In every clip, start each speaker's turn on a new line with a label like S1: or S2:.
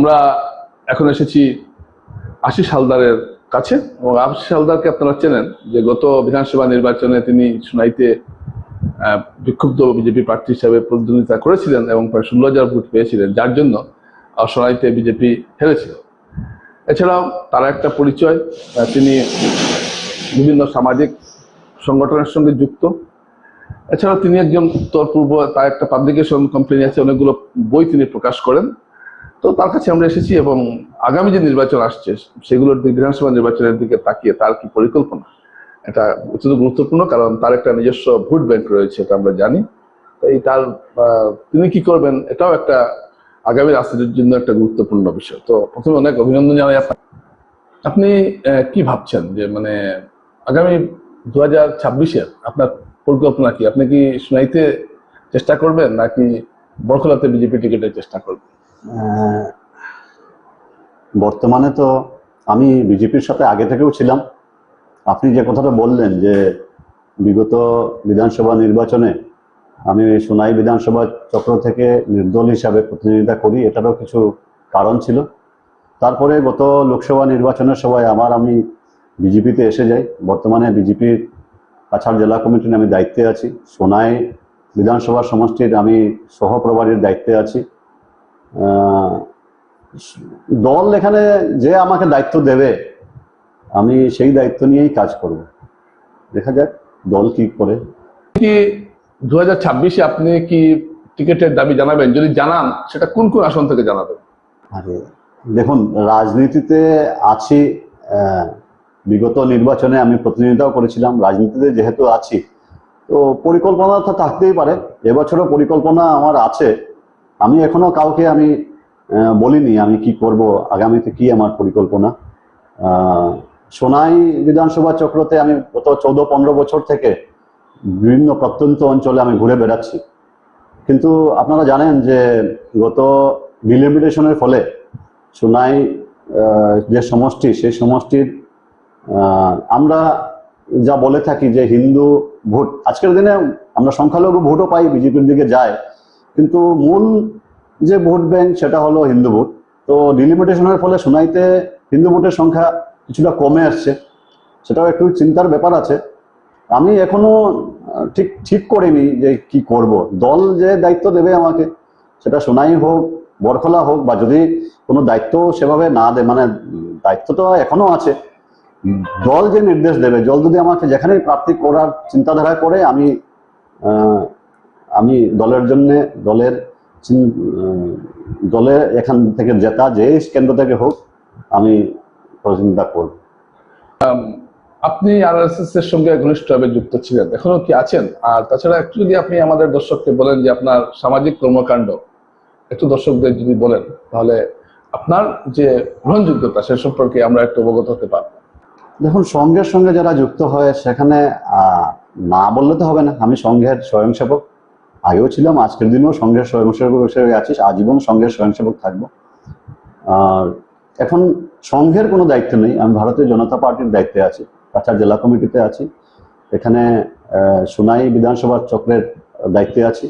S1: আমরা এখন এসেছি আশিস হালদারের কাছে এবং আশিস হালদারকে আপনারা চেনেন যে গত বিধানসভা নির্বাচনে তিনি সুনাইতে বিক্ষুব্ধ বিজেপি প্রার্থী হিসাবে প্রতিদ্বন্দ্বিতা করেছিলেন এবং প্রায় ষোলো হাজার ভোট পেয়েছিলেন, যার জন্য সোনাইতে বিজেপি হেরেছিল। এছাড়াও তার একটা পরিচয় তিনি বিভিন্ন সামাজিক সংগঠনের সঙ্গে যুক্ত। এছাড়াও তিনি একজন উত্তর পূর্ব তার একটা পাবলিকেশন কোম্পানি আছে, অনেকগুলো বই তিনি প্রকাশ করেন। তো তার কাছে আমরা এসেছি এবং আগামী যে নির্বাচন আসছে, সেগুলোর দিকে, বিধানসভা নির্বাচনের দিকে তাকিয়ে তার কি পরিকল্পনা? এটা অত্যন্ত গুরুত্বপূর্ণ, কারণ তার একটা নিজস্ব ভোট ব্যাংক রয়েছে, এটা আমরা জানি। এই তার তিনি কি করবেন, এটাও একটা আগামী রাজনীতির জন্য একটা গুরুত্বপূর্ণ বিষয়। তো প্রথমে অনেক অভিনন্দন জানাই আপনাকে। আপনি কি ভাবছেন যে মানে আগামী দু হাজার ছাব্বিশের আপনার পরিকল্পনা কি? আপনি কি শুনাইতে চেষ্টা করবেন, নাকি বরখলাতে বিজেপি টিকিটের চেষ্টা করবেন?
S2: বর্তমানে তো আমি বিজেপির সাথে আগে থেকেও ছিলাম। আপনি যে কথাটা বললেন যে বিগত বিধানসভা নির্বাচনে আমি সোনাই বিধানসভা চক্র থেকে নির্দল হিসাবে প্রতিনিধিতা করি, এটারও কিছু কারণ ছিল। তারপরে গত লোকসভা নির্বাচনের সময় আমার আমি বিজেপিতে এসে যাই। বর্তমানে বিজেপির কাছাড় জেলা কমিটির আমি দায়িত্বে আছি। সোনাই বিধানসভা সমষ্টির আমি সহপ্রভারীর দায়িত্বে আছি। দল এখানে যে আমাকে দায়িত্ব দেবে আমি সেই দায়িত্ব নিয়েই কাজ করব। দেখা যাক দল কি করে।
S1: কি দু হাজার ছাব্বিশে আপনি কি টিকিটের দাবি জানাবেন? যদি জানান সেটা কোন কোন আসন থেকে জানাবেন?
S2: আরে দেখুন রাজনীতিতে আছি বিগত নির্বাচনে আমি প্রতিনিধিতাও করেছিলাম রাজনীতিতে যেহেতু আছি তো পরিকল্পনা তো থাকতেই পারে। এবছরও পরিকল্পনা আমার আছে। আমি এখনও কাউকে আমি বলিনি আমি কি করব, আগামীতে কি আমার পরিকল্পনা। সোনাই বিধানসভা চক্রতে আমি গত চৌদ্দ পনেরো বছর থেকে বিভিন্ন প্রত্যন্ত অঞ্চলে আমি ঘুরে বেড়াচ্ছি। কিন্তু আপনারা জানেন যে গত ডিলিমিটেশনের ফলে সোনাই যে সমষ্টি, সেই সমষ্টির আমরা যা বলে থাকি যে হিন্দু ভোট, আজকের দিনে আমরা সংখ্যালঘু ভোটও পাই, বিজেপির দিকে যায়। কিন্তু মূল যে ভোট ব্যাংক সেটা হলো হিন্দু ভোট। তো ডিলিমিটেশনের ফলে সোনাইতে হিন্দু ভোটের সংখ্যা কিছুটা কমে আসছে। সেটাও একটু চিন্তার ব্যাপার আছে। আমি এখনও ঠিক ঠিক করিনি যে কি করব। দল যে দায়িত্ব দেবে আমাকে, সেটা সোনাই হোক, বরখলা হোক, বা যদি কোনো দায়িত্ব সেভাবে না দেয় মানে দায়িত্ব তো এখনও আছে। দল যে নির্দেশ দেবে, দল যদি আমাকে যেখানেই প্রার্থী করার চিন্তাধারা করে, আমি আমি দলের জন্য দলের দলে এখান থেকে জেতা যে কেন্দ্র থেকে হোক আমি চিন্তা করব।
S1: আপনি আর এর সঙ্গে ঘনিষ্ঠভাবে যুক্ত ছিলেন এখনও কি আছেন? আর তাছাড়া একটু যদি আপনি আমাদের দর্শককে বলেন যে আপনার সামাজিক কর্মকাণ্ড একটু দর্শকদের যদি বলেন তাহলে আপনার যে গ্রহণযোগ্যতা সে সম্পর্কে আমরা একটু অবগত হতে পারব।
S2: দেখুন সংঘের সঙ্গে যারা যুক্ত হয় সেখানে না বললে তো হবে না। আমি সঙ্ঘের স্বয়ংসেবক। আগেও ছিলাম, আজকের দিনেও সংঘের স্বয়ংসেবক হিসেবে আছি আজীবন সংঘের স্বয়ংসেবক থাকব। আর এখন সংঘের কোনো দায়িত্ব নেই, আমি ভারতীয় জনতা পার্টির দায়িত্বে আছি, কাছাড় জেলা কমিটিতে আছি। এখানে সোনাই বিধানসভা চক্রের দায়িত্বে আছি।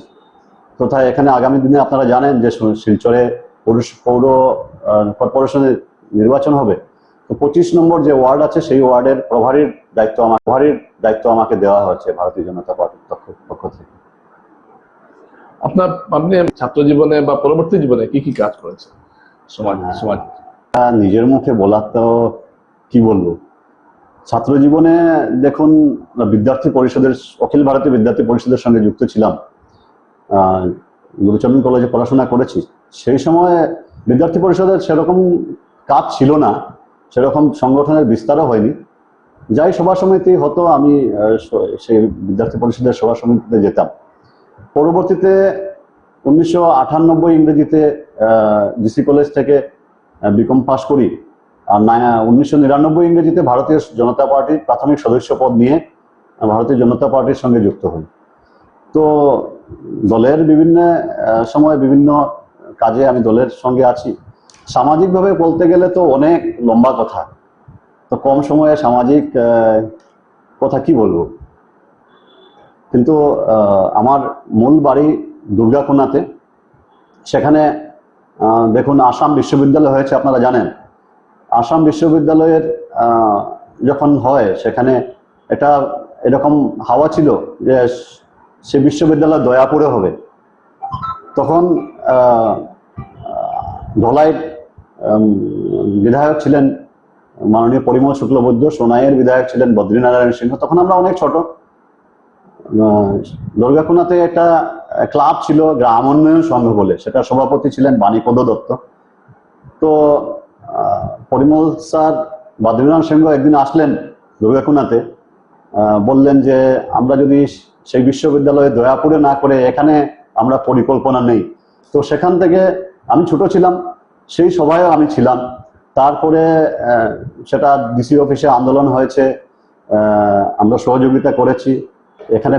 S2: তথা এখানে আগামী দিনে আপনারা জানেন যে শিলচরে পৌর পৌর কর্পোরেশনের নির্বাচন হবে। তো পঁচিশ নম্বর যে ওয়ার্ড আছে, সেই ওয়ার্ডের প্রভারীর দায়িত্ব আমার প্রভারীর দায়িত্ব আমাকে দেওয়া হয়েছে ভারতীয় জনতা পার্টির পক্ষ থেকে।
S1: আপনার আপনি ছাত্র জীবনে বা পরবর্তী জীবনে কি কি কাজ করেছেন? সমাজ। সমাজ।
S2: নিজের মুখে বলার তো কি বলব? ছাত্র জীবনে দেখুন বিদ্যার্থী পরিষদের অখিল ভারতীয় বিদ্যার্থী পরিষদের সঙ্গে যুক্ত ছিলাম। গুরুচরণ কলেজে পড়াশোনা করেছি। সেই সময় বিদ্যার্থী পরিষদের সেরকম কাজ ছিল না সেরকম সংগঠনের বিস্তারও হয়নি। যাই সভা সমিতি হতো আমি সেই বিদ্যার্থী পরিষদের সভা সমিতিতে যেতাম। পরবর্তীতে উনিশশো আটানব্বই ইংরেজিতে ডিসি কলেজ থেকে বিকম পাশ করি। আর উনিশশো নিরানব্বই ইংরেজিতে ভারতীয় জনতা পার্টির প্রাথমিক সদস্য পদ নিয়ে ভারতীয় জনতা পার্টির সঙ্গে যুক্ত হই। তো দলের বিভিন্ন সময় বিভিন্ন কাজে আমি দলের সঙ্গে আছি। সামাজিকভাবে বলতে গেলে তো অনেক লম্বা কথা। তো কম সময়ে সামাজিক কথা কি বলব? কিন্তু আমার মূল বাড়ি দুর্গাকোনাতে। সেখানে দেখুন, আসাম বিশ্ববিদ্যালয় হয়েছে, আপনারা জানেন। আসাম বিশ্ববিদ্যালয়ের যখন হয়, সেখানে এটা এরকম হাওয়া ছিল যে, সে বিশ্ববিদ্যালয় দয়াপুরে হবে। তখন ধলাইয়ের বিধায়ক ছিলেন মাননীয় পরিমল শুক্লবৈদ্য, সোনাইয়ের বিধায়ক ছিলেন বদ্রীনারায়ণ সিংহ। তখন আমরা অনেক ছোট। দুর্গাকুনাতে একটা ক্লাব ছিল গ্রাম উন্নয়ন সংঘ বলে, সেটা সভাপতি ছিলেন বাণীপদ দত্ত। তো পরিমল স্যার বদ্রীনারায়ণ সিংহ একদিন আসলেন দুর্গাকুনাতে বললেন যে, আমরা যদি সেই বিশ্ববিদ্যালয়ে দয়াপুরে না করে এখানে আমরা পরিকল্পনা নেই। তো সেখান থেকে আমি ছোট ছিলাম, সেই সভায়ও আমি ছিলাম। তারপরে সেটা ডিসি অফিসে আন্দোলন হয়েছে আমরা সহযোগিতা করেছি। এখানে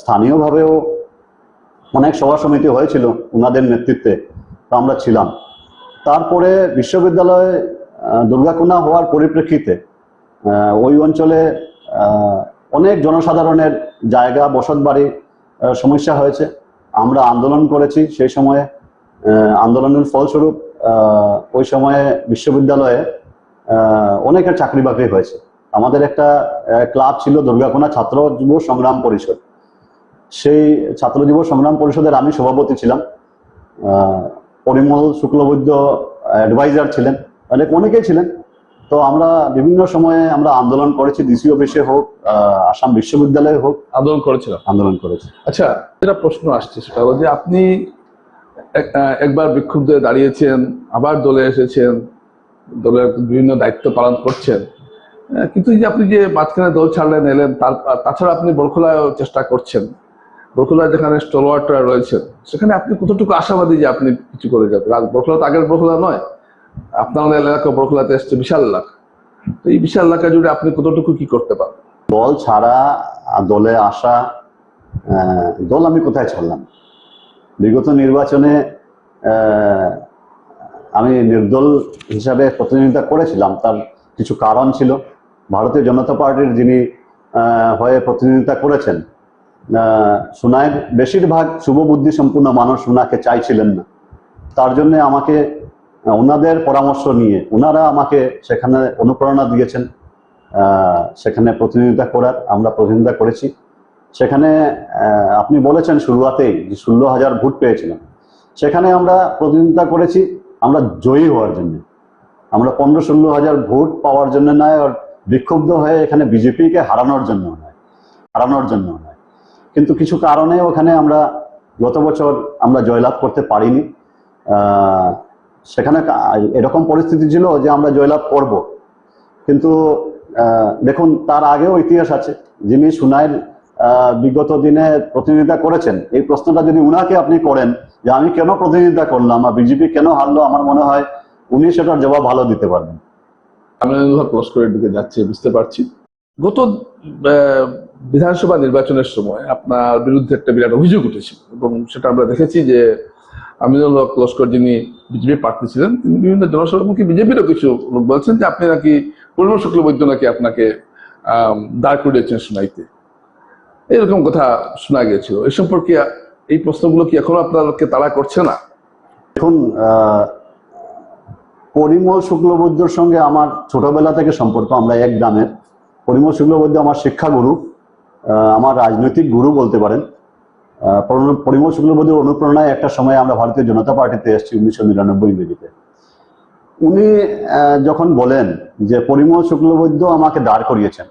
S2: স্থানীয়ভাবেও অনেক সভা সমিতি হয়েছিল ওনাদের নেতৃত্বে, তো আমরা ছিলাম। তারপরে বিশ্ববিদ্যালয়ে দুর্গাকুনা হওয়ার পরিপ্রেক্ষিতে ওই অঞ্চলে অনেক জনসাধারণের জায়গা বসত বাড়ি সমস্যা হয়েছে। আমরা আন্দোলন করেছি সেই সময়ে আন্দোলনের ফলস্বরূপ ওই সময়ে বিশ্ববিদ্যালয়ে অনেকের চাকরি বাকরি হয়েছে। আমাদের একটা ক্লাব ছিল দুর্গাকোনা ছাত্র যুব সংগ্রাম পরিষদ। সেই ছাত্র যুব সংগ্রাম পরিষদের আমি সভাপতি ছিলাম। পরিমল শুক্লবৈদ্য অ্যাডভাইজার ছিলেন। অনেক অনেকেই ছিলেন। তো আমরা বিভিন্ন সময়ে আমরা আন্দোলন করেছি ডিসি অফিসে হোক আসাম বিশ্ববিদ্যালয়ে হোক।
S1: আন্দোলন করেছিলাম।
S2: আন্দোলন করেছি।
S1: আচ্ছা যেটা প্রশ্ন আসছে সেটা হলো যে আপনি এক- একবার বিক্ষুব্ধ দাঁড়িয়েছেন আবার দলে এসেছেন দলের বিভিন্ন দায়িত্ব পালন করছেন। কিন্তু যে আপনি যে মাঝখানে দল ছাড়লেন, এলেন, তার, তাছাড়া আপনি বরখোলায় চেষ্টা করছেন। বরখোলায় যেখানে স্টলওয়ার্টরা রয়েছেন, সেখানে আপনি কতটুকু আশাবাদী যে আপনি কিছু করে যাবেন? আর বরখোলা তো আগের বরখোলা নয়। আপনার এলাকা বরখোলাতে এসছে বিশাল এলাকা তো এই বিশাল এলাকা জুড়ে আপনি কতটুকু কি করতে পারেন?
S2: দল ছাড়া দলে আসা দল আমি কোথায় ছাড়লাম? বিগত নির্বাচনে আমি নির্দল হিসাবে প্রতিনিধিত্ব করেছিলাম। তার কিছু কারণ ছিল। ভারতীয় জনতা পার্টির যিনি হয়ে প্রতিনিধিত্ব করেছেন আহ, সুনায়ের বেশিরভাগ শুভবুদ্ধি সম্পূর্ণ মানুষ ওনাকে চাইছিলেন না। তার জন্য আমাকে ওনাদের পরামর্শ নিয়ে ওনারা আমাকে সেখানে অনুপ্রেরণা দিয়েছেন সেখানে প্রতিনিধিত্ব করার আমরা প্রতিনিধিত্ব করেছি। সেখানে আপনি বলেছেন শুরুয়াতেই যে ষোলো হাজার ভোট পেয়েছিলাম। সেখানে আমরা প্রতিনিধিত্ব করেছি আমরা জয়ী হওয়ার জন্য। আমরা পনেরো ষোলো হাজার ভোট পাওয়ার জন্য নয় আর বিক্ষুব্ধ হয়ে এখানে বিজেপিকে হারানোর জন্য নয়, হারানোর জন্য নয়। কিন্তু কিছু কারণে ওখানে আমরা গত বছর আমরা জয়লাভ করতে পারিনি। সেখানে এরকম পরিস্থিতি ছিল যে আমরা জয়লাভ করব। কিন্তু দেখুন, তার আগেও ইতিহাস আছে। যিনি সুনাইয়ের বিগত দিনে প্রতিনিধিত্ব করেছেন, এই প্রশ্নটা যদি উনাকে আপনি করেন যে আমি কেন প্রতিনিধিতা করলাম আর বিজেপি কেন হারলো, আমার মনে হয় উনি সেটার জবাব ভালো দিতে পারবেন।
S1: আমি লস্করের দিকে যাচ্ছি, বুঝতে পারছি। গত বিধানসভা নির্বাচনের সময় আপনার বিরুদ্ধে একটা বিরাট অভিযোগ উঠেছিল এবং সেটা আমরা দেখেছি যে আমিনুল হক লস্কর যিনি বিজেপি প্রার্থী ছিলেন, তিনি বিভিন্ন জনসভামুখী বিজেপিরও কিছু লোক বলছেন যে আপনি নাকি পূর্ণ শুক্লবৈদ্য নাকি আপনাকে দাঁড় করিয়েছেন শোনাইতে। এরকম কথা শোনা গিয়েছিল। এই সম্পর্কে এই প্রশ্নগুলো কি এখনও আপনাকে তাড়া করছে না?
S2: এখন পরিমল শুক্লবৈদ্যর সঙ্গে আমার ছোটবেলা থেকে সম্পর্ক, আমরা এক গ্রামের। পরিমল শুক্লবৈদ্য আমার শিক্ষাগুরু আমার রাজনৈতিক গুরু বলতে পারেন। পরিমল শুক্লবৈদ্যর অনুপ্রেরণায় একটা সময় আমরা ভারতীয় জনতা পার্টিতে এসেছি উনিশশো নিরানব্বই ইংরেজিতে উনি যখন বলেন যে পরিমল শুক্লবৈদ্য আমাকে দাঁড় করিয়েছেন,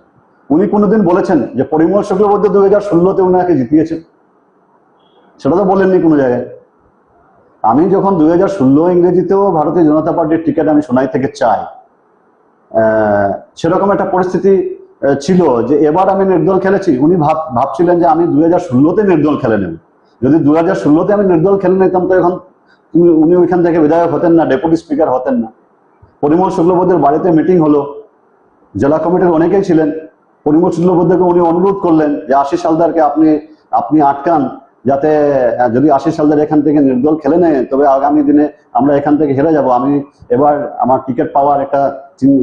S2: উনি কোনোদিন বলেছেন যে পরিমল শুক্লবৈদ্য দু হাজার ষোলোতে উনাকে জিতিয়েছেন? সেটা তো বলেননি কোনো জায়গায়। আমি যখন দুই হাজার ষোলো ইংরেজিতেও ভারতীয় জনতা পার্টির টিকিট আমি সোনাই থেকে চাই সেরকম একটা পরিস্থিতি ছিল যে এবার আমি নির্দল খেলেছি। উনি ভাব, ভাবছিলেন যে আমি দুই হাজার ষোলোতে নির্দল খেলে নেব। যদি দুই হাজার ষোলোতে আমি নির্দল খেলে নিতাম, তো এখন উনি- ওইখান থেকে বিধায়ক হতেন না, ডেপুটি স্পিকার হতেন না। পরিমল শুক্লবৈদ্যের বাড়িতে মিটিং হলো। জেলা কমিটির অনেকেই ছিলেন। পরিমল শুক্লবৈদ্যকে উনি অনুরোধ করলেন যে, আশিস হালদারকে আপনি আপনি আটকান। যাতে যদি আশিস হালদার এখান থেকে নির্দল খেলে নেয়, তবে আগামী দিনে আমরা এখান থেকে হেরে যাব। আমি এবার আমার টিকিট পাওয়ার একটা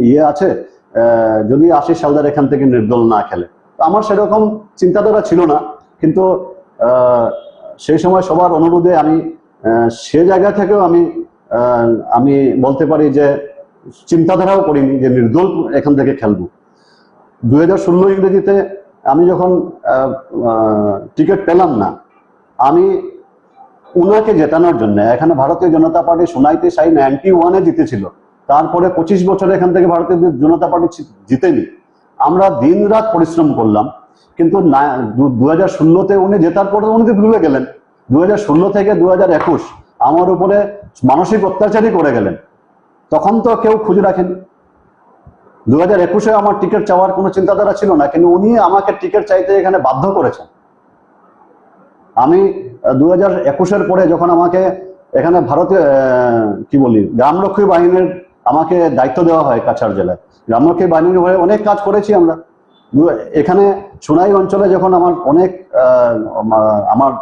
S2: ইয়ে আছে যদি আশিস হালদার এখান থেকে নির্দল না খেলে। আমার সেরকম চিন্তাধারা ছিল না, কিন্তু সেই সময় সবার অনুরোধে আমি সে জায়গা থেকেও আমি আমি বলতে পারি যে চিন্তাধারাও করিনি যে নির্দল এখান থেকে খেলব। দু হাজার ষোলো ইংরেজিতে আমি যখন টিকিট পেলাম না আমি উনাকে জেতানোর জন্য, এখানে ভারতীয় জনতা পার্টি সোনাইতে সাই নাইনটি ওয়ানে জিতেছিল। তারপরে পঁচিশ বছর এখান থেকে ভারতীয় জনতা পার্টি জিতেনি। আমরা দিন রাত পরিশ্রম করলাম, কিন্তু দু হাজার ষোলোতে উনি জেতার পরে উনি ভুলে গেলেন। দু হাজার ষোলো থেকে দু হাজার একুশ আমার উপরে মানসিক অত্যাচারই করে গেলেন। তখন তো কেউ খুঁজ রাখেনি। দু হাজার একুশে আমার টিকিট চাওয়ার কোনো চিন্তাধারা ছিল না, কিন্তু উনি আমাকে টিকিট চাইতে এখানে বাধ্য করেছেন। আমি দু হাজার একুশের পরে যখন আমাকে এখানে ভারতে কি বলি গ্রামরক্ষী বাহিনীর আমাকে দায়িত্ব দেওয়া হয় কাছাড় জেলায়। গ্রামরক্ষী বাহিনীর হয়ে অনেক কাজ করেছি আমরা। এখানে সোনাই অঞ্চলে যখন আমার অনেক আমার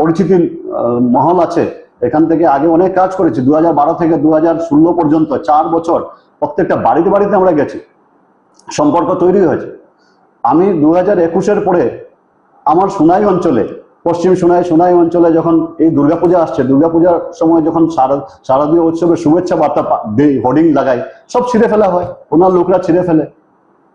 S2: পরিচিতির আহ, মহল আছে এখান থেকে আগে অনেক কাজ করেছি। দু থেকে দু পর্যন্ত চার বছর প্রত্যেকটা বাড়িতে বাড়িতে আমরা গেছি। সম্পর্ক তৈরি হয়েছে। আমি দু হাজার একুশের পরে আমার সোনাই অঞ্চলে পশ্চিম সোনাই সোনাই অঞ্চলে যখন এই দুর্গাপূজা আসছে, দুর্গাপূজার সময় যখন শারদ- শারদীয় উৎসবের শুভেচ্ছা বার্তা দেই হোর্ডিং লাগাই সব ছিঁড়ে ফেলা হয়। ওনার লোকরা ছিঁড়ে ফেলে।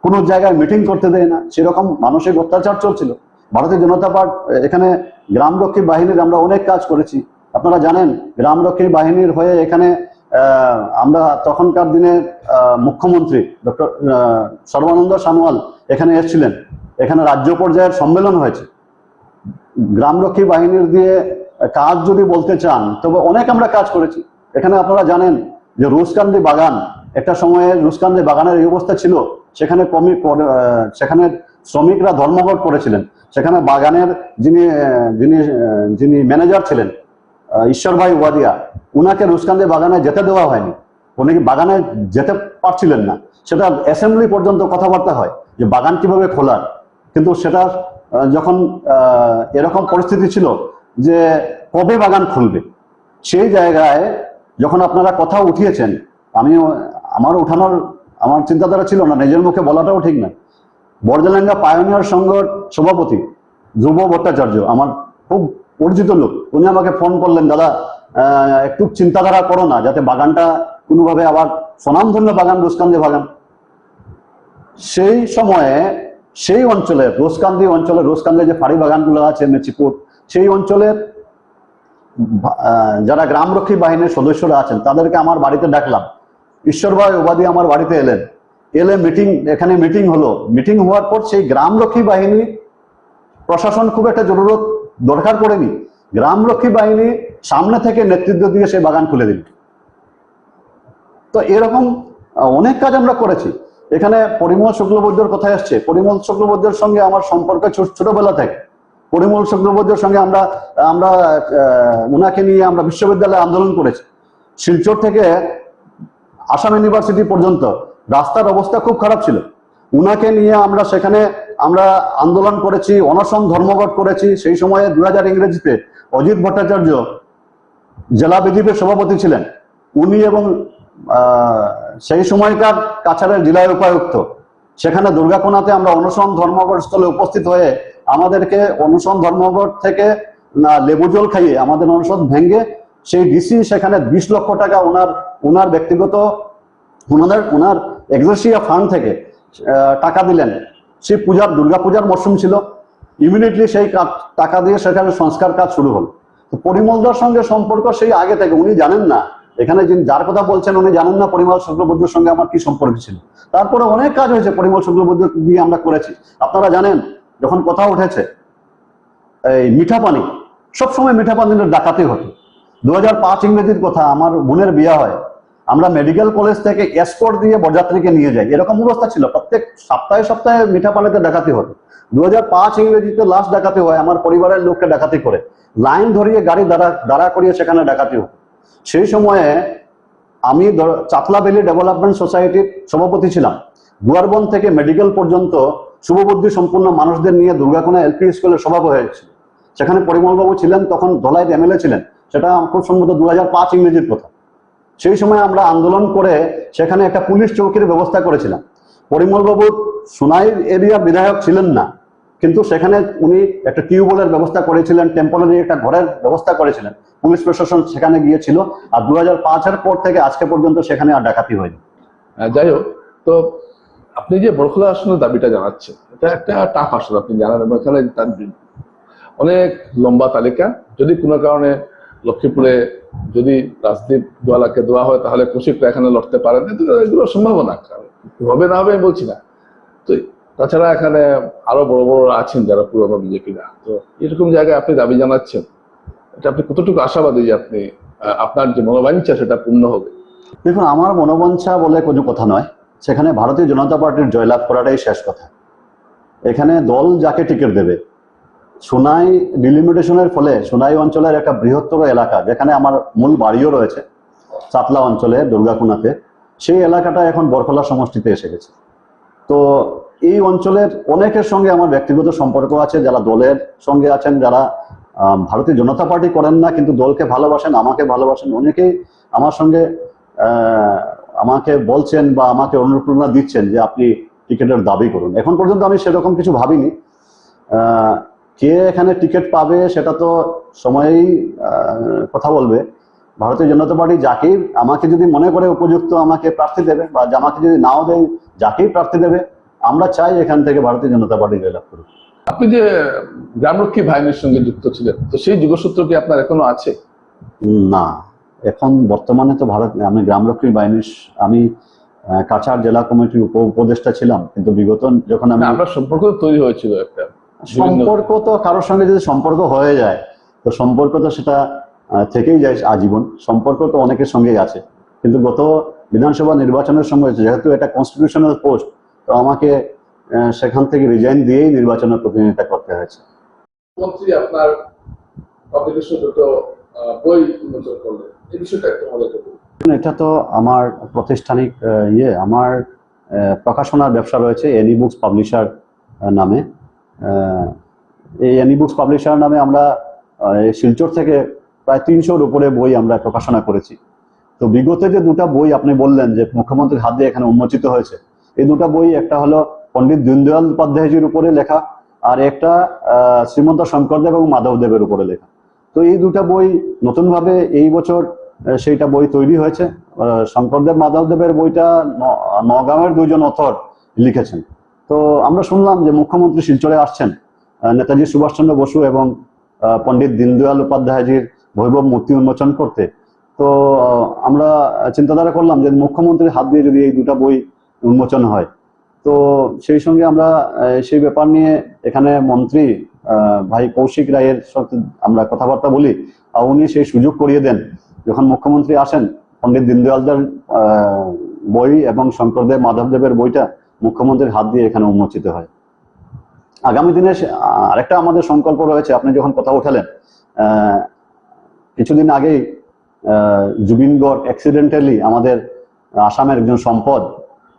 S2: কোনো জায়গায় মিটিং করতে দেয় না। সেরকম মানসিক অত্যাচার চলছিল। ভারতীয় জনতা পার্ট এখানে গ্রামরক্ষী বাহিনীর আমরা অনেক কাজ করেছি। আপনারা জানেন গ্রামরক্ষী বাহিনীর হয়ে এখানে আমরা তখনকার দিনে মুখ্যমন্ত্রী ডক্টর সর্বানন্দ সানোয়াল এখানে এসেছিলেন। এখানে রাজ্য পর্যায়ের সম্মেলন হয়েছে। গ্রামরক্ষী বাহিনীর দিয়ে কাজ যদি বলতে চান তবে অনেক আমরা কাজ করেছি। এখানে আপনারা জানেন যে রুসকান্দি বাগান একটা সময়ে রুসকান্দি বাগানের এই অবস্থা ছিল। সেখানে কমি সেখানে শ্রমিকরা ধর্মঘট করেছিলেন। সেখানে বাগানের যিনি যিনি যিনি ম্যানেজার ছিলেন আহ, ঈশ্বর ভাই ওয়াদিয়া উনাকে রুসকান্দি বাগানে যেতে দেওয়া হয়নি। উনি বাগানে যেতে পারছিলেন না। সেটা অ্যাসেম্বলি পর্যন্ত কথাবার্তা হয় যে বাগান কীভাবে খোলার। কিন্তু সেটা যখন এরকম পরিস্থিতি ছিল যে কবে বাগান খুলবে? সেই জায়গায় যখন আপনারা কথা উঠিয়েছেন আমি আমার উঠানোর, আমার চিন্তাধারা ছিল না, নিজের মুখে বলাটাও ঠিক না। বর্জলেঙ্গা পায়োনিয়ার সংঘর সভাপতি ধ্রুব ভট্টাচার্য, আমার খুব পরিচিত লোক, উনি আমাকে ফোন করলেন, দাদা একটু চিন্তাধারা করো না, যাতে বাগানটা কোনোভাবে আবার স্বনামধন্য বাগান রুসকান্দি বাগান। সেই সময়ে সেই অঞ্চলের রোসকান্দি অঞ্চলে রোসকান্দি যে ফাড়ি বাগানগুলো আছে, মেচিপুর, সেই অঞ্চলের যারা গ্রামরক্ষী বাহিনীর সদস্যরা আছেন, তাদেরকে আমার বাড়িতে ডাকলাম। ঈশ্বর ভাই ওবাদি আমার বাড়িতে এলেন। এলে মিটিং, এখানে মিটিং হলো। মিটিং হওয়ার পর সেই গ্রামরক্ষী বাহিনী, প্রশাসন খুব একটা জরুরত দরকার পড়েনি। গ্রামরক্ষী বাহিনী সামনে থেকে নেতৃত্ব দিয়ে সেই বাগান খুলে দিল। তো এরকম অনেক কাজ আমরা করেছি। এখানে পরিমল শুক্লবৈদ্যর কথা আসছে। পরিমল শুক্লবৈদ্যর সঙ্গে আমার সম্পর্ক ছোটবেলা থেকে। পরিমল শুক্লবৈদ্যর সঙ্গে আমরা আমরা উনাকে নিয়ে আমরা বিশ্ববিদ্যালয়ে আন্দোলন করেছি। শিলচর থেকে আসাম ইউনিভার্সিটি পর্যন্ত রাস্তার অবস্থা খুব খারাপ ছিল। উনাকে নিয়ে আমরা সেখানে, আমরা আন্দোলন করেছি, অনশন ধর্মঘট করেছি। সেই সময়ে দু হাজার ইংরেজিতে অজিত ভট্টাচার্য জেলা বিজেপির সভাপতি ছিলেন। উনি এবং সেই সময়কার কাছাড়ের জেলা উপায়ুক্ত। সেখানে দুর্গাকোনাতে আমরা অনশন ধর্মঘট স্থলে উপস্থিত হয়ে আমাদেরকে অনশন ধর্মঘট থেকে লেবু জল খাইয়ে আমাদের অনশন ভেঙে সেই ডিসি সেখানে বিশ লক্ষ টাকা ওনার ওনার ব্যক্তিগত, ওনাদের, ওনার এক্সোসিয়া ফান্ড থেকে টাকা দিলেন। সেই পূজার, দুর্গা পূজার মরশুম ছিল। ইমিডিয়েটলি সেই টাকা দিয়ে সেখানে সংস্কার কাজ শুরু হল। তো পরিমলদার সঙ্গে সম্পর্ক সেই আগে থেকে, উনি জানেন না এখানে যিনি যার কথা বলছেন উনি জানেন না পরিমল শুক্লবৈদ্যর সঙ্গে আমার কি সম্পর্ক ছিল। তারপরে অনেক কাজ হয়েছে পরিমল শুক্লবৈদ্য দিয়ে আমরা করেছি। আপনারা জানেন, যখন কথা উঠেছে, এই মিঠা পানি, সবসময় মিঠা পানির ডাকাতে হতো। দু হাজার পাঁচ ইংরেজির কথা, আমার বোনের বিয়ে হয়, আমরা মেডিকেল কলেজ থেকে এসকোর্ট দিয়ে বরযাত্রীকে নিয়ে যাই। এরকম অবস্থা ছিল, প্রত্যেক সপ্তাহে সপ্তাহে মিঠা পানিতে ডাকাতি হতো। দু হাজার পাঁচ ইংরেজিতে লাস্ট ডাকাতি হয়, আমার পরিবারের লোককে ডাকাতি করে। লাইন ধরিয়ে গাড়ি দাঁড়া দাঁড়া করিয়ে সেখানে ডাকাতি হতো। সেই সময়ে আমি চাতলা ভ্যালি ডেভেলপমেন্ট সোসাইটির সভাপতি ছিলাম। দুয়ারবন থেকে মেডিকেল পর্যন্ত শুভবুদ্ধি সম্পূর্ণ মানুষদের নিয়ে দুর্গাকোনা এলপি স্কুলের সভাপতি হয়েছিল সেখানে পরিমলবাবু ছিলেন, তখন ধলাইত এমএলএ ছিলেন। সেটা খুব সম্ভবত দু হাজার পাঁচ ইংরেজির কথা সেই সময় আমরা আন্দোলন করে সেখানে একটা পুলিশ চৌকির ব্যবস্থা করেছিলাম। পরিমলবাবু সোনাই এরিয়া বিধায়ক ছিলেন না। কিন্তু সেখানে উনি একটা টিউবওয়েলের ব্যবস্থা করেছিলেন টেম্পোরারি একটা ঘরের ব্যবস্থা করেছিলেন। পুলিশ প্রশাসন সেখানে গিয়েছিল আর দু হাজার পর থেকে আজকে পর্যন্ত সেখানে আর ডাকাতি হয়নি।
S1: যাই হোক, তো আপনি যে বরখলা আসনের দাবিটা জানাচ্ছেন, এটা একটা টাফ আসন, আপনি জানান এখানে অনেক লম্বা তালিকা। যদি কোনো কারণে লক্ষ্মীপুরে যদি রাজদীপ দোয়ালাকে দেওয়া হয়, তাহলে কুশিকরা এখানে লড়তে পারেন। এগুলো সম্ভাবনা হবে না হবে আমি বলছি না। তো তাছাড়া এখানে আরও বড় বড় আছেন যারা পুরনো বিজেপিরা তো এরকম জায়গায় আপনি দাবি জানাচ্ছেন, এটা আপনি কতটুকু আশাবাদী যে আপনি আপনার যে মনোবাঞ্ছা সেটা পূর্ণ হবে?
S2: দেখুন, আমার মনোবাঞ্ছা বলে কোনো কথা নয়। সেখানে ভারতীয় জনতা পার্টির জয়লাভ করাটাই শেষ কথা। এখানে দল যাকে টিকিট দেবে, সোনাই ডিলিমিটেশনের ফলে সোনাই অঞ্চলের একটা বৃহত্তর এলাকা, যেখানে আমার মূল বাড়িও রয়েছে, চাতলা অঞ্চলে, দুর্গাকুনাতে, সেই এলাকাটা এখন বরখলা সমষ্টিতে এসে গেছে। তো এই অঞ্চলের অনেকের সঙ্গে আমার ব্যক্তিগত সম্পর্ক আছে, যারা দলের সঙ্গে আছেন, যারা ভারতীয় জনতা পার্টি করেন না, কিন্তু দলকে ভালোবাসেন, আমাকে ভালোবাসেন। অনেকেই আমার সঙ্গে আমাকে বলছেন বা আমাকে অনুপ্রেরণা দিচ্ছেন যে আপনি টিকিটের দাবি করুন। এখন পর্যন্ত আমি সেরকম কিছু ভাবিনি। কে এখানে টিকিট পাবে সেটা তো সময়েই কথা বলবে। ভারতীয় জনতা পার্টি যাকেই, আমাকে যদি মনে করে উপযুক্ত আমাকে প্রার্থী দেবে বা আমাকে যদি নাও দেয়, যাকেই প্রার্থী দেবে আমরা চাই এখান থেকে ভারতীয় জনতা পার্টি জয়লাভ করুক।
S1: আপনি যে গ্রামরক্ষী বাহিনীর সঙ্গে যুক্ত ছিলেন তো সেই যুগসূত্র কি আপনার এখনও আছে?
S2: না। এখন বর্তমানে তো ভারত আমি গ্রামরক্ষী বাহিনীর আমি কাছাড় জেলা কমিটির উপ উপদেষ্টা ছিলাম কিন্তু বিগত যখন আমি
S1: আপনার সম্পর্ক তৈরি হয়েছিল একটা।
S2: সম্পর্ক তো কারোর সঙ্গে যদি সম্পর্ক হয়ে যায় তো সম্পর্ক তো সেটা থেকেই যায় আজীবন। সম্পর্ক তো অনেকের সঙ্গেই আছে। কিন্তু গত বিধানসভা নির্বাচনের সময় যেহেতু এটা কনস্টিটিউশনাল পোস্ট তো আমাকে সেখান থেকে রিজাইন দিয়েই নির্বাচনের প্রতিনিধিতা করতে হয়েছে।
S1: মন্ত্রী আপনার পাবলিকেশন দুটো বই উন্মোচন করলেন। এই বিষয়টা একটু আমাদের
S2: এটা তো আমার প্রাতিষ্ঠানিক ইয়ে। আমার প্রকাশনার ব্যবসা রয়েছে এনি বুকস পাবলিশার নামে। এই এনি বুকস পাবলিশার নামে আমরা শিলচর থেকে প্রায় তিনশোর উপরে বই আমরা প্রকাশনা করেছি। তো বিগত যে দুটো বই আপনি বললেন যে মুখ্যমন্ত্রীর হাত দিয়ে এখানে উন্মোচিত হয়েছে এই দুটো বই, একটা হলো পণ্ডিত দীনদয়াল উপাধ্যায়জির উপরে লেখা আর একটা শ্রীমন্ত শঙ্করদেব এবং মাধবদেবের উপরে লেখা। তো এই দুটো বই নতুনভাবে এই বছর সেইটা বই তৈরি হয়েছে। শঙ্করদেব, মাধবদেবের বইটা ন- নগাঁওয়ের দুইজন অথর লিখেছেন। তো আমরা শুনলাম যে মুখ্যমন্ত্রী শিলচরে আসছেন নেতাজি সুভাষচন্দ্র বসু এবং পণ্ডিত দীনদয়াল উপাধ্যায়জির বৈভব মূর্তি উন্মোচন করতে। তো আমরা চিন্তাধারা করলাম যে মুখ্যমন্ত্রীর হাত দিয়ে যদি এই দুটো বই উন্মোচন হয়। তো সেই সঙ্গে আমরা সেই ব্যাপার নিয়ে এখানে মন্ত্রী ভাই কৌশিক রায়ের সাথে আমরা কথাবার্তা বলি আর উনি সেই সুযোগ করিয়ে দেন। যখন মুখ্যমন্ত্রী আসেন পণ্ডিত দীনদয়ালদের বই এবং শঙ্করদেব মাধবদেবের বইটা মুখ্যমন্ত্রীর হাত দিয়ে এখানে উন্মোচিত হয়। আগামী দিনে আরেকটা আমাদের সংকল্প রয়েছে আপনি যখন কথা উঠালেন কিছুদিন আগেই আহ, জুবিন গড় অ্যাক্সিডেন্টালি আমাদের আসামের একজন সম্পদ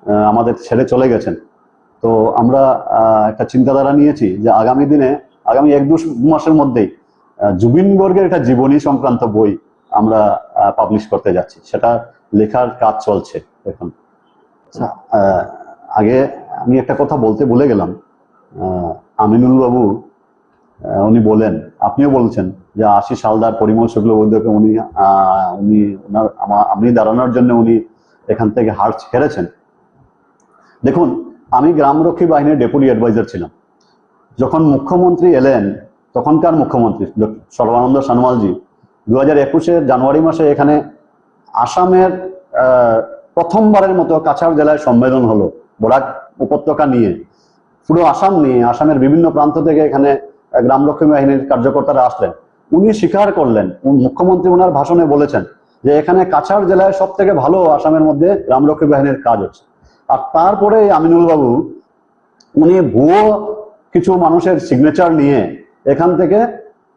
S2: আমাদের ছেড়ে চলে গেছেন। তো আমরা একটা চিন্তাধারা নিয়েছি যে আগামী দিনে আগামী এক দু মাসের মধ্যেই জুবিন গর্গের একটা জীবনী সংক্রান্ত বই আমরা পাবলিশ করতে যাচ্ছি। সেটা লেখার কাজ চলছে এখন। আচ্ছা, আগে আমি একটা কথা বলতে ভুলে গেলাম। আমিনুল বাবু উনি বলেন আপনিও বলছেন যে আশি সালদার পরিমল শুক্লবৈদ্যকে উনি উনি ওনার আমা- দাঁড়ানোর জন্য উনি এখান থেকে হার হেরেছেন দেখুন, আমি গ্রামরক্ষী বাহিনীর ডেপুটি অ্যাডভাইজার ছিলাম। যখন মুখ্যমন্ত্রী এলেন, তখনকার মুখ্যমন্ত্রী সর্বানন্দ সানোয়ালজি দু হাজার একুশের জানুয়ারি মাসে এখানে আসামের প্রথমবারের মতো কাছাড় জেলায় সম্মেলন হলো, বরাক উপত্যকা নিয়ে। পুরো আসাম নিয়ে, আসামের বিভিন্ন প্রান্ত থেকে এখানে গ্রামরক্ষী বাহিনীর কার্যকর্তারা আসলেন। উনি স্বীকার করলেন মুখ্যমন্ত্রী ওনার ভাষণে বলেছেন যে এখানে কাছাড় জেলায় সব থেকে ভালো আসামের মধ্যে গ্রামরক্ষী বাহিনীর কাজ হচ্ছে। আর তারপরে আমিনুল বাবু, উনি ভুয়ো কিছু মানুষের সিগনেচার নিয়ে এখান থেকে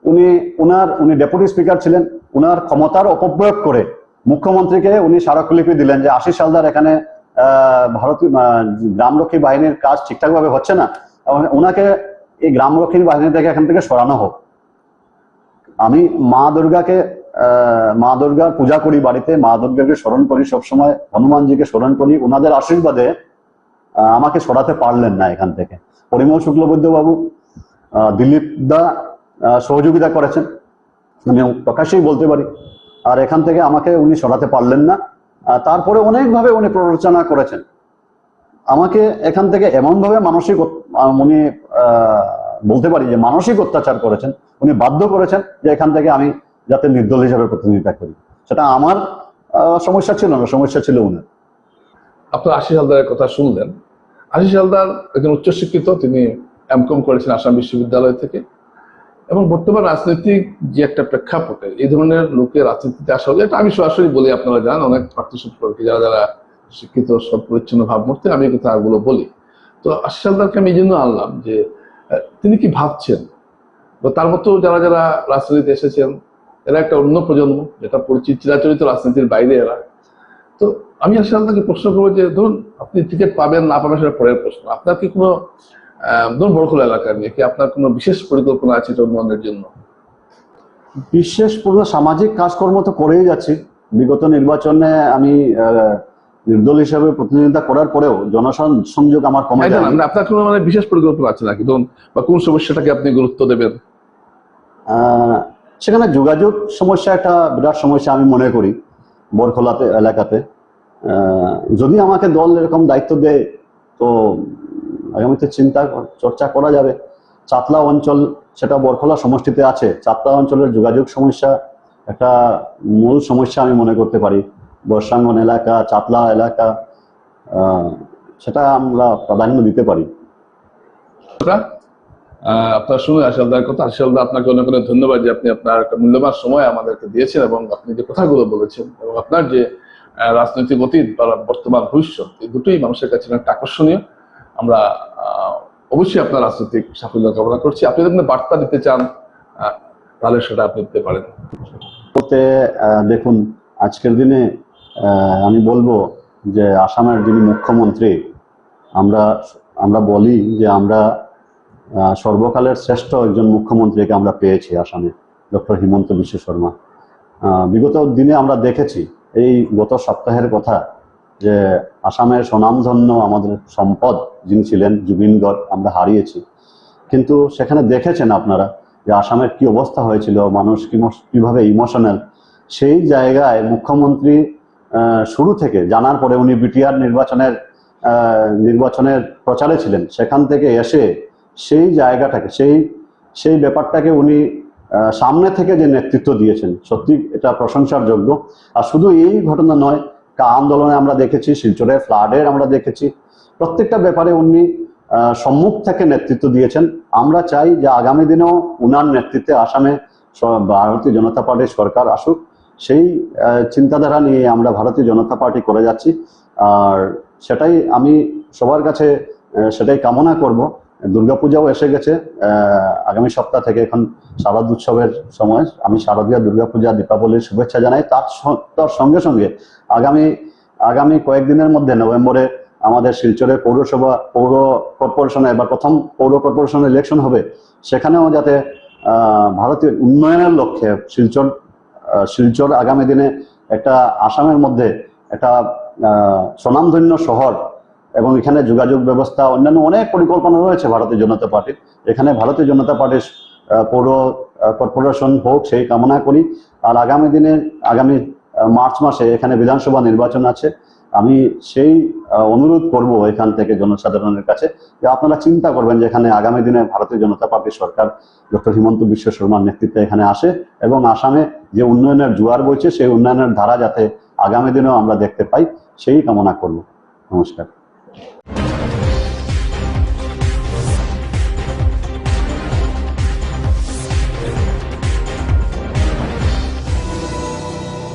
S2: উনি, উনার, উনি ডেপুটি স্পিকার ছিলেন, উনার ক্ষমতার অপপ্রয়োগ করে মুখ্যমন্ত্রীকে উনি স্মারকলিপি দিলেন যে আশিস হালদার এখানে ভারতীয় গ্রামরক্ষী বাহিনীর কাজ ঠিকঠাকভাবে হচ্ছে না ওনাকে এই গ্রামরক্ষী বাহিনী থেকে এখান থেকে সরানো হোক। আমি মা দুর্গাকে মা দুর্গার পূজা করি বাড়িতে, মা দুর্গাকে স্মরণ করি, সবসময় হনুমানজিকে স্মরণ করি। ওনাদের আশীর্বাদে আমাকে সরাতে পারলেন না এখান থেকে। পরিমল শুক্লবৈদ্য বাবু দিলীপ দা সহযোগিতা করেছেন। আমি প্রকাশ্যেই বলতে পারি। আর এখান থেকে আমাকে উনি সরাতে পারলেন না। তারপরে অনেকভাবে উনি প্ররোচনা করেছেন। আমাকে এখান থেকে এমনভাবে মানসিক উনি বলতে পারি যে মানসিক অত্যাচার করেছেন। উনি বাধ্য করেছেন যে এখান থেকে আমি যাতে নির্দল হিসাবে প্রতিনিধিতা করি। সেটা আমার সমস্যা ছিল না, সমস্যা ছিল উনার।
S1: আপনার আশিস হালদারের কথা শুনলেন। আশিস হালদার একজন উচ্চশিক্ষিত, তিনি এমকম করেছেন আসাম বিশ্ববিদ্যালয় থেকে। এবং বর্তমান রাজনৈতিক যে একটা প্রেক্ষাপটে এই ধরনের লোকের রাজনীতিতে আসা হলে, এটা আমি সরাসরি বলি, আপনারা জানেন, অনেক প্রার্থী সম্পর্কে যারা যারা শিক্ষিত সব পরিচ্ছন্ন ভাবমূর্তি আমি এই কথাগুলো বলি। তো আশিস হালদারকে আমি এই জন্য আনলাম যে তিনি কি ভাবছেন? বা তার মতো যারা যারা রাজনীতিতে এসেছেন এরা একটা অন্য প্রজন্ম যেটা পরিচিত চিরাচরিত রাজনীতির বাইরে এরা। তো আমি আসলে আপনাকে প্রশ্ন করব যে ধরুন আপনি টিকিট পাবেন না পাবেন সেটা পরের প্রশ্ন। আপনার কি কোনো ধরুন বড়খোলা এলাকা নিয়ে কি আপনার কোনো বিশেষ পরিকল্পনা আছে উন্নয়নের জন্য?
S2: বিশেষ পুরো সামাজিক কাজকর্ম তো করেই যাচ্ছি। বিগত নির্বাচনে আমি আহ, নির্দল হিসাবে প্রতিনিধিত্ব করার পরেও জনসংযোগ আমার কমে যায়
S1: জানান, আপনার কোনো মানে বিশেষ পরিকল্পনা আছে নাকি? ধরুন বা কোন সমস্যাটাকে আপনি গুরুত্ব দেবেন?
S2: আহ, সেখানে যোগাযোগ সমস্যা একটা বিরাট সমস্যা আমি মনে করি, বরখোলাতে, এলাকাতে। যদি আমাকে দল এরকম দায়িত্ব দেয়, তো আগামীতে চিন্তা চর্চা করা যাবে। চাতলা অঞ্চল, সেটা বরখোলা সমষ্টিতে আছে। চাতলা অঞ্চলের যোগাযোগ সমস্যা একটা মূল সমস্যা আমি মনে করতে পারি। বর্ষাঙ্গন এলাকা, চাতলা এলাকা সেটা আমরা প্রাধান্য দিতে পারি।
S1: আপনার শুনে আশালদার কথা আশালদা আপনাকে অনেক অনেক ধন্যবাদ যে আপনি আপনার একটা মূল্যবান সময় আমাদেরকে দিয়েছেন এবং আপনি যে কথাগুলো বলেছেন এবং আপনার যে রাজনৈতিক অতীত বা বর্তমান ভবিষ্যৎ, এই দুটোই মানুষের কাছে অনেকটা আকর্ষণীয়। আমরা অবশ্যই আপনার রাজনৈতিক সাফল্য কামনা করছি। আপনি যদি বার্তা দিতে চান তাহলে সেটা আপনি দিতে পারেন।
S2: দেখুন, আজকের দিনে আমি বলব যে আসামের যিনি মুখ্যমন্ত্রী, আমরা আমরা বলি যে আমরা সর্বকালের শ্রেষ্ঠ একজন মুখ্যমন্ত্রীকে আমরা পেয়েছি আসামে, ডক্টর হিমন্ত বিশ্ব শর্মা। বিগত দিনে আমরা দেখেছি, এই গত সপ্তাহের কথা যে আসামের স্বনামধন্য আমাদের সম্পদ যিনি ছিলেন জুবিন গড়, আমরা হারিয়েছি। কিন্তু সেখানে দেখেছেন আপনারা যে আসামের কি অবস্থা হয়েছিল, মানুষ কীভাবে ইমোশনাল। সেই জায়গায় মুখ্যমন্ত্রী শুরু থেকে, জানার পরে উনি বিটিআর নির্বাচনের নির্বাচনের প্রচারে ছিলেন, সেখান থেকে এসে সেই জায়গাটাকে, সেই সেই ব্যাপারটাকে উনি সামনে থেকে যে নেতৃত্ব দিয়েছেন, সত্যি এটা প্রশংসার যোগ্য আর শুধু এই ঘটনা নয়, কা আন্দোলনে আমরা দেখেছি শিলচরে ফ্লাডের আমরা দেখেছি। প্রত্যেকটা ব্যাপারে উনি সম্মুখ থেকে নেতৃত্ব দিয়েছেন। আমরা চাই যে আগামী দিনেও উনার নেতৃত্বে আসামে ভারতীয় জনতা পার্টির সরকার আসুক। সেই চিন্তাধারা নিয়ে আমরা ভারতীয় জনতা পার্টি করে যাচ্ছি। আর সেটাই আমি সবার কাছে সেটাই কামনা করব। দুর্গাপূজাও এসে গেছে। আগামী সপ্তাহ থেকে এখন শারদ উৎসবের সময়। আমি শারদীয় দুর্গাপূজা, দীপাবলির শুভেচ্ছা জানাই। তার তার সঙ্গে সঙ্গে আগামী আগামী কয়েকদিনের মধ্যে নভেম্বরে আমাদের শিলচরের পৌরসভা, পৌর কর্পোরেশনে এবার প্রথম পৌর কর্পোরেশন ইলেকশন হবে, সেখানেও যাতে ভারতীয় উন্নয়নের লক্ষ্যে শিলচর শিলচর আগামী দিনে একটা আসামের মধ্যে একটা স্বনামধন্য শহর এবং এখানে যোগাযোগ ব্যবস্থা, অন্যান্য অনেক পরিকল্পনা রয়েছে ভারতীয় জনতা পার্টির। এখানে ভারতীয় জনতা পার্টির পৌর কর্পোরেশন হোক, সেই কামনা করি। আর আগামী দিনে, আগামী মার্চ মাসে এখানে বিধানসভা নির্বাচন আছে। আমি সেই অনুরোধ করব এখান থেকে জনসাধারণের কাছে যে আপনারা চিন্তা করবেন যে এখানে আগামী দিনে ভারতীয় জনতা পার্টির সরকার ডক্টর হিমন্ত বিশ্ব শর্মার নেতৃত্বে এখানে আসে এবং আসামে যে উন্নয়নের জোয়ার বইছে, সেই উন্নয়নের ধারা যাতে আগামী দিনেও আমরা দেখতে পাই, সেই কামনা করব। নমস্কার। Thank you.